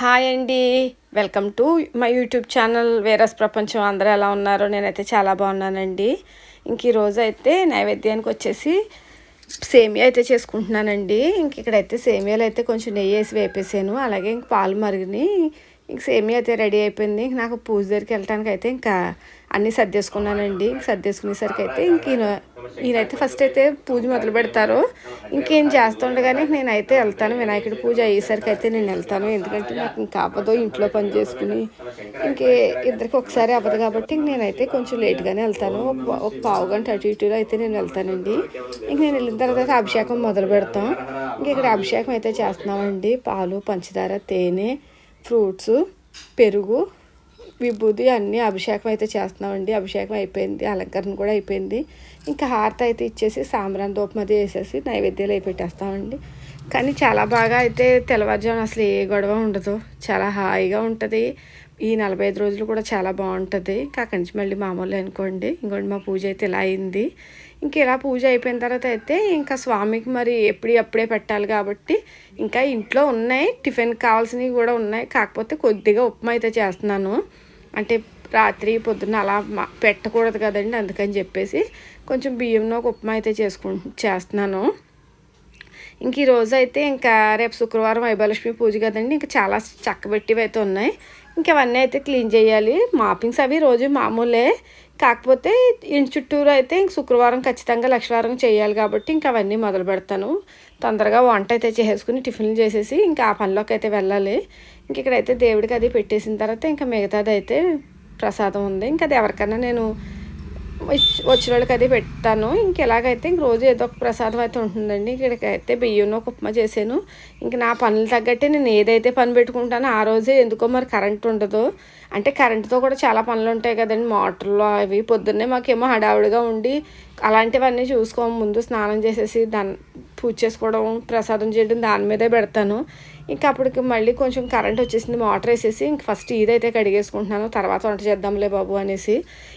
Hi అండి. Welcome to my YouTube channel వేరస్ ప్రపంచం అందరూ ఎలా ఉన్నారో? నేనైతే చాలా బాగున్నానండి. ఇంక ఈరోజు అయితే నైవేద్యానికి వచ్చేసి సేమియా అయితే చేసుకుంటున్నానండి. ఇంక ఇక్కడైతే సేమియాలు అయితే కొంచెం నెయ్యి వేసి వేపేసాను. అలాగే ఇంక పాలు మరిగిని ఇంక సేమియా అయితే రెడీ అయిపోయింది. ఇంక నాకు పూజ దగ్గరికి వెళ్ళటానికి అయితే ఇంకా అన్నీ సర్దేసుకున్నానండి ఇంక సర్దేసుకునేసరికి అయితే ఇంక ఈయనైతే ఫస్ట్ అయితే పూజ మొదలు పెడతారు. ఇంకేం చేస్తుండగానే నేనైతే వెళ్తాను. వినాయకుడి పూజ అయ్యేసరికి అయితే నేను వెళ్తాను. ఎందుకంటే నాకు ఇంకా అవ్వదు ఇంట్లో పని చేసుకుని. ఇంకే ఇద్దరికి ఒకసారి అవ్వదు కాబట్టి ఇంక నేనైతే కొంచెం లేట్గానే వెళ్తాను. ఒక- ఒక పావు గంట అటు ఇటులో అయితే నేను వెళ్తానండి. ఇంక నేను వెళ్ళిన తర్వాత అభిషేకం మొదలు పెడతాం. ఇంక ఇక్కడ అభిషేకం అయితే చేస్తున్నామండి. పాలు పంచదార తేనె ఫ్రూట్స్ పెరుగు విభూది అన్నీ అభిషేకం అయితే చేస్తున్నామండి. అభిషేకం అయిపోయింది అలంకరణ కూడా అయిపోయింది. ఇంకా హారతి అయితే ఇచ్చేసి సాంబ్రాన్ దూపం అది వేసేసి నైవేద్యాలు అయి పెట్టేస్తామండి. కానీ చాలా బాగా అయితే తెల్లవారుజామున అసలు ఏ గొడవ ఉండదు. చాలా హాయిగా ఉంటుంది. ఈ నలభై ఐదు రోజులు కూడా చాలా బాగుంటుంది. అక్కడి నుంచి మళ్ళీ మామూలు అనుకోండి. ఇంకోటి మా పూజ అయితే ఇలా అయింది. ఇంక ఇలా పూజ అయిపోయిన తర్వాత అయితే ఇంకా స్వామికి మరి ఎప్పుడు అప్పుడే పెట్టాలి కాబట్టి ఇంకా ఇంట్లో ఉన్నాయి. టిఫిన్ కావాల్సినవి కూడా ఉన్నాయి. కాకపోతే కొద్దిగా ఉప్మా అయితే చేస్తున్నాను. అంటే రాత్రి పొద్దున్న అలా పెట్టకూడదు కదండి. అందుకని చెప్పేసి కొంచెం బియ్యంలో ఒక ఉప్మా అయితే చేసుకు చేస్తున్నాను. ఇంక ఈ రోజు అయితే ఇంకా రేపు శుక్రవారం వైభలక్ష్మి పూజ కదండి ఇంకా చాలా చక్కబెట్టివి అయితే ఉన్నాయి. ఇంకా అవన్నీ అయితే క్లీన్ చేయాలి. మాపింగ్స్ అవి రోజు మామూలే. కాకపోతే ఇంటి చుట్టూరు అయితే ఇంక శుక్రవారం ఖచ్చితంగా లక్షవారం చేయాలి కాబట్టి ఇంకా అవన్నీ మొదలు పెడతాను. తొందరగా వంట అయితే చేసేసుకుని టిఫిన్లు చేసేసి ఇంకా ఆ పనిలోకి అయితే వెళ్ళాలి. ఇంక ఇక్కడైతే దేవుడికి అది పెట్టేసిన తర్వాత ఇంకా మిగతాది అయితే ప్రసాదం ఉంది. ఇంకా అది ఎవరికైనా నేను వచ్చిన వాళ్ళకి అది పెడతాను ఇంకెలాగైతే ఇంక రోజు ఏదో ఒక ప్రసాదం అయితే ఉంటుందండి. ఇక్కడికైతే బియ్యం ఒక ఉప్మా చేశాను. ఇంక నా పనులు తగ్గట్టే నేను ఏదైతే పని పెట్టుకుంటానో ఆ రోజే ఎందుకో మరి కరెంట్ ఉండదు. అంటే కరెంటుతో కూడా చాలా పనులు ఉంటాయి కదండి. మోటార్లు అవి పొద్దున్నే మాకేమో హడావుడిగా ఉండి అలాంటివన్నీ చూసుకోము. ముందు స్నానం చేసేసి దాన్ని పూజ చేసుకోవడం ప్రసాదం చేయడం దాని మీదే పెడతాను. ఇంకా అప్పటికి మళ్ళీ కొంచెం కరెంట్ వచ్చేసింది మోటార్ వేసేసి ఇంక ఫస్ట్ ఇదైతే కడిగేసుకుంటున్నాను తర్వాత వంట చేద్దాంలే బాబు అనేసి.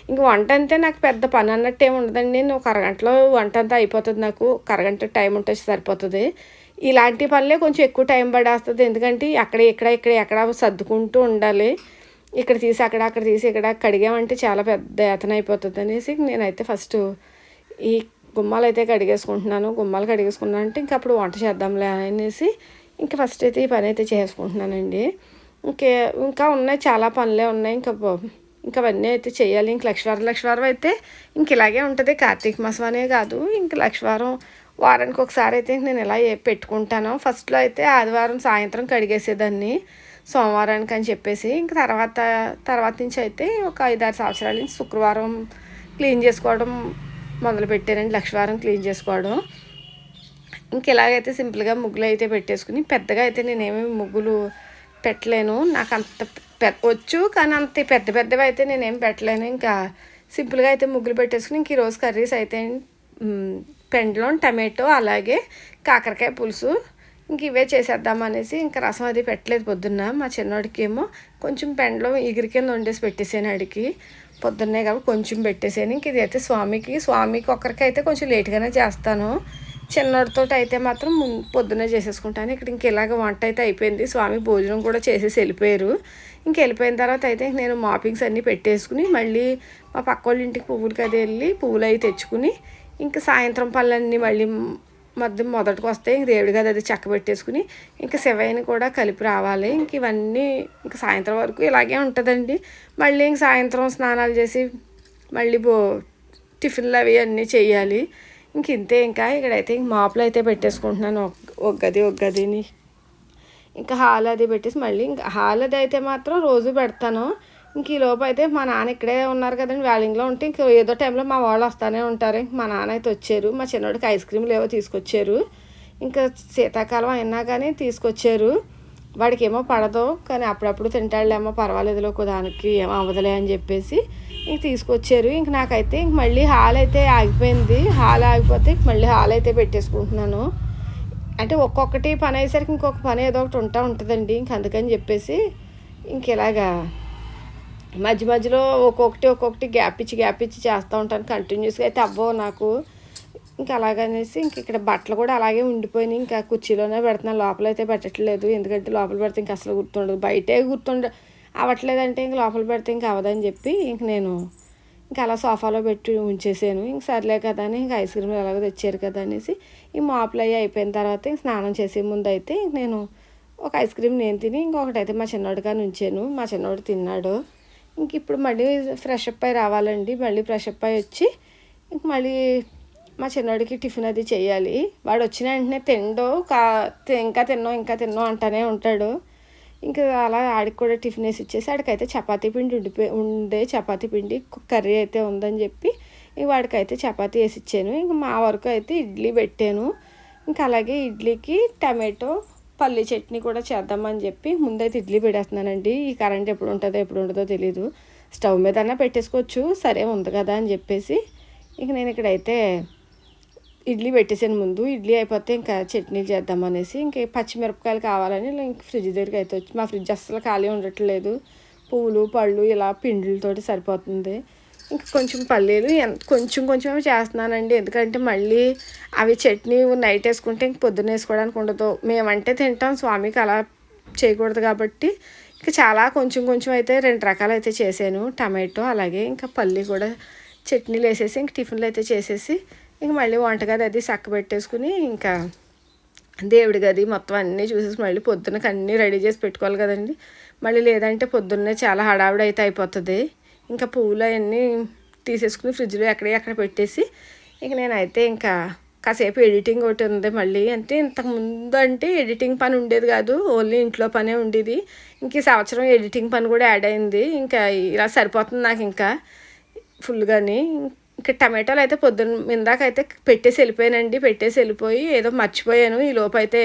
ఇంక వంట అంతే నాకు పెద్ద పని అన్నట్టు ఏమి ఉండదండి. నేను ఒక అరగంటలో వంట అంతా అయిపోతుంది నాకు. అరగంట టైం ఉంటే సరిపోతుంది. ఇలాంటి పనులే కొంచెం ఎక్కువ టైం పడేస్తుంది. ఎందుకంటే అక్కడ ఇక్కడ ఇక్కడ ఎక్కడ సర్దుకుంటూ ఉండాలి. ఇక్కడ తీసి అక్కడ అక్కడ తీసి ఇక్కడ కడిగామంటే చాలా పెద్ద యాతన అయిపోతుంది అనేసి నేనైతే ఫస్ట్ ఈ గుమ్మాలు అయితే కడిగేసుకుంటున్నాను. గుమ్మాలు కడిగేసుకున్నాను అంటే ఇంకా అప్పుడు వంట చేద్దాంలే అనేసి ఇంకా ఫస్ట్ అయితే ఈ పని అయితే చేసుకుంటున్నానండి. ఇంకే ఇంకా ఉన్నాయి చాలా పనులే ఉన్నాయి. ఇంకా ఇంకా అవన్నీ అయితే చేయాలి. ఇంక లక్షవారం లక్షవారం అయితే ఇంక ఇలాగే ఉంటుంది. కార్తీక మాసం అనే కాదు. ఇంక లక్షవారం వారానికి ఒకసారి అయితే నేను ఇలా పెట్టుకుంటాను. ఫస్ట్లో అయితే ఆదివారం సాయంత్రం కడిగేసేదాన్ని. సోమవారానికి అని చెప్పేసి. ఇంక తర్వాత తర్వాత నుంచి అయితే ఒక ఐదారు సంవత్సరాల నుంచి శుక్రవారం క్లీన్ చేసుకోవడం మొదలు పెట్టారండి లక్షవారం క్లీన్ చేసుకోవడం. ఇంకెలాగైతే సింపుల్గా ముగ్గులు అయితే పెట్టేసుకుని పెద్దగా అయితే నేనేమి ముగ్గులు పెట్టలేను. నాకు అంత వచ్చు కానీ అంత పెద్ద పెద్దవి అయితే నేనేం పెట్టలేను. ఇంకా సింపుల్గా అయితే ముగ్గులు పెట్టేసుకుని ఇంక ఈరోజు కర్రీస్ అయితే పెండలం పెండ్లం టమాటో అలాగే కాకరకాయ పులుసు. ఇంక ఇవే చేసేద్దాం అనేసి ఇంకా రసం అది పెట్టలేదు పొద్దున్న. మా చిన్నోడికేమో కొంచెం పెండ్లం ఎగిరి కింద వండేసి పెట్టేసాను అడిగి పొద్దున్నే కాబట్టి కొంచెం పెట్టేసాను. ఇంక ఇది అయితే స్వామికి స్వామికి ఒక్కరికైతే కొంచెం లేట్గానే చేస్తాను. చిన్నోడితో అయితే మాత్రం పొద్దునే చేసేసుకుంటాను. ఇక్కడ ఇంక ఇలాగ వంట అయితే అయిపోయింది. స్వామి భోజనం కూడా చేసేసి వెళ్ళిపోయారు. ఇంక వెళ్ళిపోయిన తర్వాత అయితే ఇంక నేను మాపింగ్స్ అన్నీ పెట్టేసుకుని మళ్ళీ మా పక్క వాళ్ళ ఇంటికి పువ్వులకి అది వెళ్ళి పువ్వులు అవి తెచ్చుకుని ఇంకా సాయంత్రం పళ్ళన్నీ మళ్ళీ మధ్య మొదటికి వస్తే ఇంక దేవుడి గది అది చక్క పెట్టేసుకుని ఇంకా శివయ్యని కూడా కలిపి రావాలి. ఇంక ఇవన్నీ ఇంక సాయంత్రం వరకు ఇలాగే ఉంటుందండి. మళ్ళీ ఇంక సాయంత్రం స్నానాలు చేసి మళ్ళీ బో టిఫిన్లు అవి అన్నీ చేయాలి. ఇంక ఇంతే ఇంకా ఇక్కడైతే ఇంక మాపులు అయితే పెట్టేసుకుంటున్నాను. ఒక- గది ఒక గదిని ఇంకా హాల్ అది పెట్టేసి మళ్ళీ ఇంకా హాల్ అది అయితే మాత్రం రోజు పెడతాను. ఇంక ఈ లోపు అయితే మా నాన్న ఇక్కడే ఉన్నారు కదండి వ్యాలింగ్లో ఉంటే ఇంక ఏదో టైంలో మా వాళ్ళు వస్తానే ఉంటారు. ఇంక మా నాన్న అయితే వచ్చారు మా చిన్నోడికి ఐస్ క్రీమ్లు ఏవో తీసుకొచ్చారు. ఇంకా శీతాకాలం అయినా కానీ తీసుకొచ్చారు. వాడికి ఏమో పడదు కానీ అప్పుడప్పుడు తింటాడులేమో పర్వాలేదులో ఒక దానికి ఏమో అవ్వదులే అని చెప్పేసి ఇంక తీసుకొచ్చారు. ఇంక నాకైతే ఇంక మళ్ళీ హాల్ అయితే ఆగిపోయింది. హాల్ ఆగిపోతే ఇంక మళ్ళీ హాల్ అయితే పెట్టేసుకుంటున్నాను. అంటే ఒక్కొక్కటి పని అయ్యేసరికి ఇంకొక పని ఏదో ఒకటి ఉంటా ఉంటుందండి. ఇంక అందుకని చెప్పేసి ఇంక ఇలాగా మధ్య మధ్యలో ఒక్కొక్కటి ఒక్కొక్కటి గ్యాప్ ఇచ్చి గ్యాప్ ఇచ్చి చేస్తూ ఉంటాను. కంటిన్యూస్గా అయితే అవ్వవు నాకు. ఇంకా అలాగనేసి ఇంక ఇక్కడ బట్టలు కూడా అలాగే ఉండిపోయినాయి. ఇంకా కుర్చీలోనే పెడుతున్నాను లోపల అయితే పెట్టట్లేదు. ఎందుకంటే లోపల పెడితే ఇంకా అసలు గుర్తుండదు. బయటే గుర్తుండ అవ్వట్లేదంటే ఇంక లోపల పెడితే ఇంక అవ్వదని చెప్పి ఇంక నేను ఇంకా అలా సోఫాలో పెట్టి ఉంచేసాను. ఇంక సర్లే కదా అని ఇంక ఐస్ క్రీమ్లు ఎలాగో తెచ్చారు కదా అనేసి ఈ మాపులు అయ్యి అయిపోయిన తర్వాత ఇంక స్నానం చేసే ముందు అయితే ఇంక నేను ఒక ఐస్ క్రీమ్ నేను తిని ఇంకొకటి అయితే మా చిన్నోడిగా ఉంచాను మా చిన్నోడు తిన్నాడు. ఇంక ఇప్పుడు మళ్ళీ ఫ్రెష్ అప్ అయి రావాలండి. మళ్ళీ ఫ్రెష్ అప్ అయి వచ్చి ఇంక మళ్ళీ మా చిన్నోడికి టిఫిన్ అది చేయాలి. వాడు వచ్చిన వెంటనే తిండో కా ఇంకా తిన్నో ఇంకా తిన్నో అంటానే ఉంటాడు. ఇంకా అలా ఆడికి కూడా టిఫిన్ వేసి ఇచ్చేసి ఆడికైతే చపాతీ పిండి ఉండిపోయి ఉండే చపాతీ పిండి కర్రీ అయితే ఉందని చెప్పి ఇంక వాడికైతే చపాతీ వేసి ఇచ్చాను. ఇంక మా వరకు అయితే ఇడ్లీ పెట్టాను. ఇంకా అలాగే ఇడ్లీకి టమాటో పల్లి చట్నీ కూడా చేద్దామని చెప్పి ముందైతే ఇడ్లీ పెట్టేస్తున్నానండి. ఈ కరెంట్ ఎప్పుడు ఉంటుందో ఎప్పుడు ఉంటుందో తెలియదు స్టవ్ మీద అయినా పెట్టేసుకోవచ్చు. సరే ఉంది కదా అని చెప్పేసి ఇంక నేను ఇక్కడైతే ఇడ్లీ పెట్టేసాను ముందు. ఇడ్లీ అయిపోతే ఇంకా చట్నీ చేద్దామనేసి ఇంక పచ్చిమిరపకాయలు కావాలని ఇంక ఫ్రిడ్జ్ దగ్గరికి అయితే వచ్చి మా ఫ్రిడ్జ్ అస్సలు ఖాళీ ఉండట్లేదు. పువ్వులు పళ్ళు ఇలా పిండిలతోటి సరిపోతుంది. ఇంకా కొంచెం పల్లీలు కొంచెం కొంచెం చేస్తున్నానండి. ఎందుకంటే మళ్ళీ అవి చట్నీ నైట్ వేసుకుంటే ఇంక పొద్దున్న వేసుకోవడానికి ఉండదు. మేమంటే తింటాం స్వామికి అలా చేయకూడదు కాబట్టి ఇంకా చాలా కొంచెం కొంచెం అయితే రెండు రకాలు అయితే చేశాను. టమాటో అలాగే ఇంకా పల్లి కూడా చట్నీలు వేసేసి ఇంక టిఫిన్లు అయితే చేసేసి ఇంక మళ్ళీ వంటగది అది చక్క పెట్టేసుకుని ఇంకా దేవుడి గది మొత్తం అన్నీ చూసేసి మళ్ళీ పొద్దున్నకి అన్నీ రెడీ చేసి పెట్టుకోవాలి కదండి. మళ్ళీ లేదంటే పొద్దున్నే చాలా హడావిడి అయితే అయిపోతుంది. ఇంకా పువ్వులు అవన్నీ తీసేసుకుని ఫ్రిడ్జ్లో ఎక్కడ ఎక్కడ పెట్టేసి ఇంక నేనైతే ఇంకా కాసేపు ఎడిటింగ్ ఒకటి ఉంది మళ్ళీ. అంటే ఇంతకుముందు అంటే ఎడిటింగ్ పని ఉండేది కాదు. ఓన్లీ ఇంట్లో పనే ఉండేది. ఇంక ఈ సంవత్సరం ఎడిటింగ్ పని కూడా యాడ్ అయింది. ఇంకా ఇలా సరిపోతుంది నాకు ఇంకా ఫుల్గాని. ఇంకా టమాటాలు అయితే పొద్దున్న ఇందాకైతే అయితే పెట్టేసి వెళ్ళిపోయానండి పెట్టేసి వెళ్ళిపోయి ఏదో మర్చిపోయాను. ఈ లోపు అయితే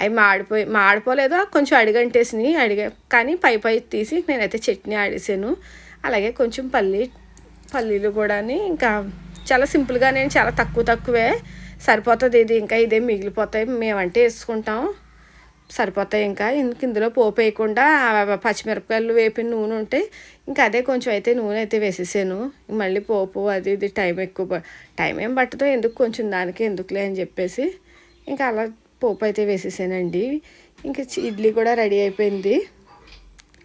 అవి మాడిపోయి మాడిపోలేదో. కొంచెం అడిగంటేసినాయి అడిగా కానీ పై పై తీసి నేనైతే చట్నీ ఆడేసాను. అలాగే కొంచెం పల్లి పల్లీలు కూడా ఇంకా చాలా సింపుల్గా నేను చాలా తక్కువ తక్కువే. సరిపోతుంది ఇది ఇంకా ఇదే మిగిలిపోతాయి. మేమంటే వేసుకుంటాం. సరిపోతాయి ఇంకా. ఇందులో పోపు వేయకుండా పచ్చిమిరపకాయలు వేపిన నూనె ఉంటే ఇంకా అదే కొంచెం అయితే నూనె అయితే వేసేసాను. మళ్ళీ పోపు అది ఇది టైం ఎక్కువ టైం ఏం పట్టదు. ఎందుకు కొంచెం దానికి ఎందుకులే అని చెప్పేసి ఇంకా అలా పోపు అయితే వేసేసానండి. ఇంకా ఇడ్లీ కూడా రెడీ అయిపోయింది.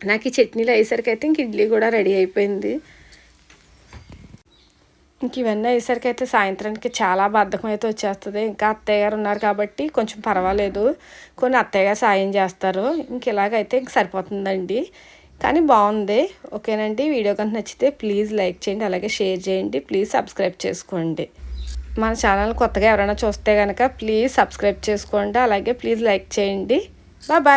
నాకు ఈ చట్నీలు అయ్యేసరికి అయితే ఇంక ఇడ్లీ కూడా రెడీ అయిపోయింది. ఇంక ఇవన్నీ అయ్యేసరికి అయితే సాయంత్రానికి చాలా బద్ధకం అయితే వచ్చేస్తుంది. ఇంకా అత్తయ్య గారు ఉన్నారు కాబట్టి కొంచెం పర్వాలేదు. కొన్ని అత్తయ్య గారు సాయం చేస్తారు. ఇంక ఇలాగైతే ఇంక సరిపోతుందండి. కానీ బాగుంది. ఓకేనండి? వీడియో కనుక నచ్చితే ప్లీజ్ లైక్ చేయండి. అలాగే షేర్ చేయండి. ప్లీజ్ సబ్స్క్రైబ్ చేసుకోండి. మన ఛానల్ కొత్తగా ఎవరైనా చూస్తే కనుక ప్లీజ్ సబ్స్క్రైబ్ చేసుకోండి. అలాగే ప్లీజ్ లైక్ చేయండి. బాయ్.